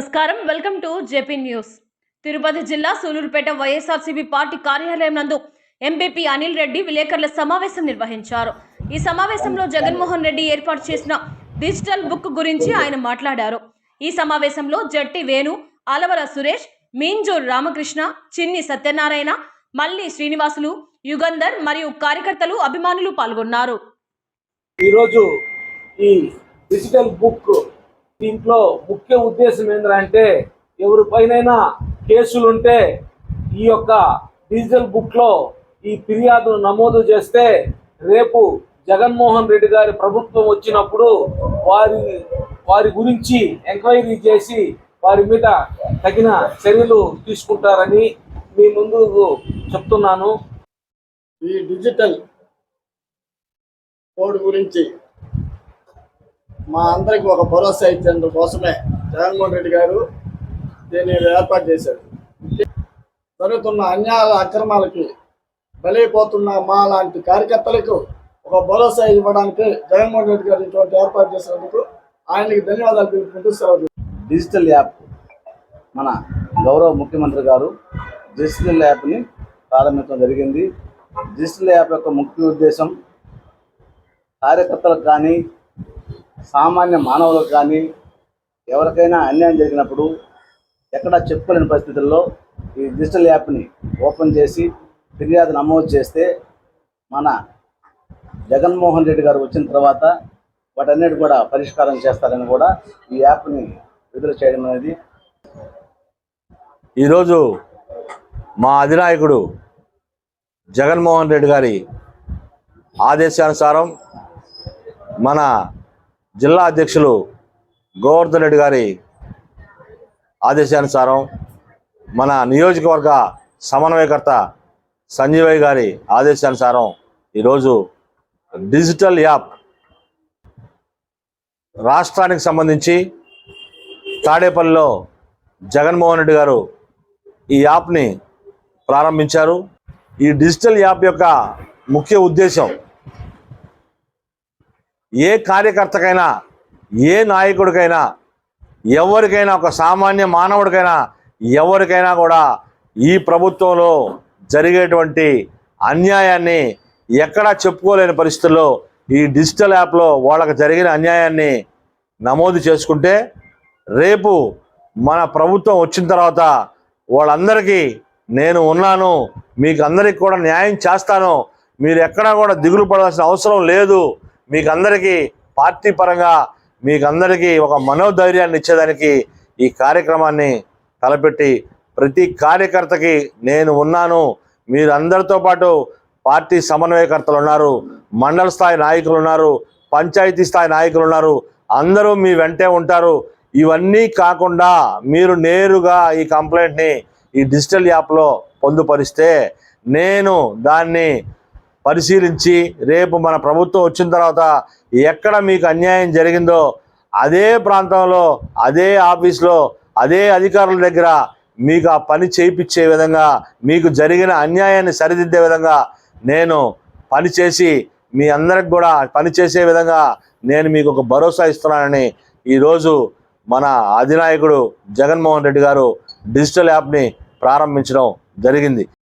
నమస్కారం. Welcome to JP news. Tirupati జిల్లా Sullurpeta YSRCP party కార్యాలయం నందు ఎంపీపీ అనిల్ రెడ్డి విలేకరుల సమావేశం నిర్వహించారు. ఈ సమావేశంలో జగన్మోహన్ రెడ్డి ఏర్పాటు చేసిన డిజిటల్ బుక్ గురించి ఆయన మాట్లాడారు. ఈ సమావేశంలో జట్టి వేణు అలవర సురేష్ మీంజూర్ రామకృష్ణ చిన్ని సత్యనారాయణ మల్లి శ్రీనివాసులు యుగంధర్ మరియు కార్యకర్తలు అభిమానులు పాల్గొన్నారు. ఈరోజు ఈ డిజిటల్ బుక్ దీంట్లో ముఖ్య ఉద్దేశం ఏంటంటే ఎవరిపైనైనా కేసులుంటే ఈ యొక్క డిజిటల్ బుక్లో ఈ ఫిర్యాదు నమోదు చేస్తే రేపు జగన్మోహన్ రెడ్డి గారి ప్రభుత్వం వచ్చినప్పుడు వారి వారి గురించి ఎంక్వైరీ చేసి వారి మీద తగిన చర్యలు తీసుకుంటారని మీ ముందు చెప్తున్నాను. ఈ డిజిటల్ కోడ్ గురించి మా అందరికి ఒక భరోసా ఇచ్చేందు కోసమే జగన్మోహన్ రెడ్డి గారు దీన్ని ఏర్పాటు చేశారు. జరుగుతున్న అన్యాయ అక్రమాలకి బలైపోతున్న మా లాంటి కార్యకర్తలకు ఒక భరోసా ఇవ్వడానికి జగన్మోహన్ రెడ్డి గారు ఇటువంటి ఏర్పాటు చేసినందుకు ఆయనకి ధన్యవాదాలు తెలుపుకుంటూ సెలవు డిజిటల్ యాప్ మన గౌరవ ముఖ్యమంత్రి గారు డిజిటల్ యాప్ని ప్రారంభించడం జరిగింది. డిజిటల్ యాప్ యొక్క ముఖ్య ఉద్దేశం కార్యకర్తలకు కానీ సామాన్య మానవులకు కానీ ఎవరికైనా అన్యాయం జరిగినప్పుడు ఎక్కడా చెప్పుకోలేని పరిస్థితుల్లో ఈ డిజిటల్ యాప్ని ఓపెన్ చేసి ఫిర్యాదు నమోదు చేస్తే మన జగన్మోహన్ రెడ్డి గారు వచ్చిన తర్వాత వాటన్నిటి కూడా పరిష్కారం చేస్తారని కూడా ఈ యాప్ని విడుదల చేయడం అనేది ఈరోజు మా అధినాయకుడు జగన్మోహన్ రెడ్డి గారి ఆదేశానుసారం మన జిల్లా అధ్యక్షులు గోవర్ధన్ రెడ్డి గారి ఆదేశానుసారం మన నియోజకవర్గ సమన్వయకర్త సంజీవయ్య గారి ఆదేశానుసారం ఈరోజు డిజిటల్ యాప్ రాష్ట్రానికి సంబంధించి తాడేపల్లిలో జగన్మోహన్ రెడ్డి గారు ఈ యాప్ని ప్రారంభించారు. ఈ డిజిటల్ యాప్ యొక్క ముఖ్య ఉద్దేశం ఏ కార్యకర్తకైనా ఏ నాయకుడికైనా ఎవరికైనా ఒక సామాన్య మానవుడికైనా ఎవరికైనా కూడా ఈ ప్రభుత్వంలో జరిగేటువంటి అన్యాయాన్ని ఎక్కడా చెప్పుకోలేని పరిస్థితుల్లో ఈ డిజిటల్ యాప్లో వాళ్ళకి జరిగిన అన్యాయాన్ని నమోదు చేసుకుంటే రేపు మన ప్రభుత్వం వచ్చిన తర్వాత వాళ్ళందరికీ నేను ఉన్నాను మీకు అందరికి కూడా న్యాయం చేస్తాను మీరు ఎక్కడా కూడా దిగులు పడాల్సిన అవసరం లేదు మీకు అందరికీ పార్టీ పరంగా మీకు అందరికీ ఒక మనోధైర్యాన్ని ఇచ్చేదానికి ఈ కార్యక్రమాన్ని తలపెట్టి ప్రతి కార్యకర్తకి నేను ఉన్నాను. మీరు అందరితో పాటు పార్టీ సమన్వయకర్తలు ఉన్నారు మండల స్థాయి నాయకులు ఉన్నారు పంచాయతీ స్థాయి నాయకులు ఉన్నారు. అందరూ మీ వెంటే ఉంటారు. ఇవన్నీ కాకుండా మీరు నేరుగా ఈ కంప్లైంట్ని ఈ డిజిటల్ యాప్లో పొందుపరిస్తే నేను దాన్ని పరిశీలించి రేపు మన ప్రభుత్వం వచ్చిన తర్వాత ఎక్కడ మీకు అన్యాయం జరిగిందో అదే ప్రాంతంలో అదే ఆఫీస్లో అదే అధికారుల దగ్గర మీకు ఆ పని చేయించే విధంగా మీకు జరిగిన అన్యాయాన్ని సరిదిద్దే విధంగా నేను పనిచేసి మీ అందరికి కూడా పని చేసే విధంగా నేను మీకు ఒక భరోసా ఇస్తున్నానని ఈరోజు మన అధినాయకుడు జగన్మోహన్ రెడ్డి గారు డిజిటల్ యాప్ని ప్రారంభించడం జరిగింది.